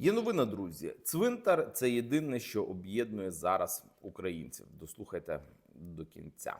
Є новина, друзі. Цвинтар це єдине, що об'єднує зараз українців. Дослухайте до кінця.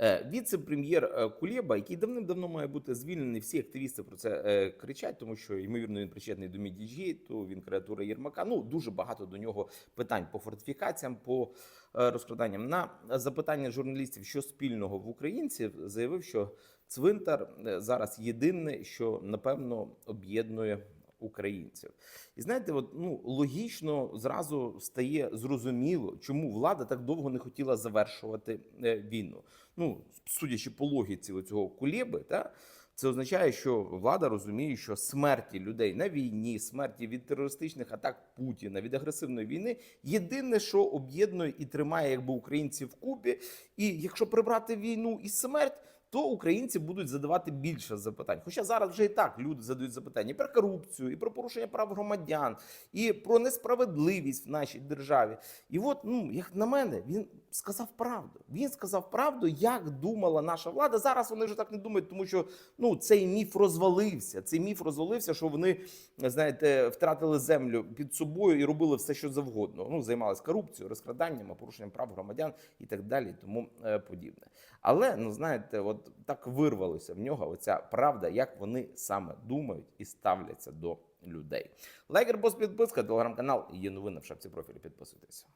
Е, Віце-прем'єр е, Кулєба, який давним-давно має бути звільнений, всі активісти про це е, кричать, тому що ймовірно він причетний до мідіжі, то він креатура Єрмака. Ну дуже багато до нього питань по фортифікаціям, по розкраданням. На запитання журналістів, що спільного в українців, заявив, що цвинтар зараз єдине, що напевно об'єднує українців. І знаєте, от, ну логічно зразу стає зрозуміло, чому влада так довго не хотіла завершувати е, війну. Ну, судячи по логіці цього кулєби, та це означає, що влада розуміє, що смерті людей на війні, смерті від терористичних атак Путіна, від агресивної війни єдине, що об'єднує і тримає якби українців в купі. І якщо прибрати війну і смерть. То українці будуть задавати більше запитань. Хоча зараз вже і так люди задають запитання і про корупцію, і про порушення прав громадян, і про несправедливість в нашій державі. І от, ну як на мене, він сказав правду. Він сказав правду, як думала наша влада. Зараз вони вже так не думають, тому що ну цей міф розвалився. Цей міф розвалився, що вони знаєте, втратили землю під собою і робили все, що завгодно. Ну займалися корупцією, розкраданням, порушенням прав громадян і так далі, і тому е, подібне. Але ну знаєте, от так вирвалося в нього оця правда, як вони саме думають і ставляться до людей. Лайкер, пост, підписка, телеграм-канал. Є новини в шапці профілі. Підписуйтесь.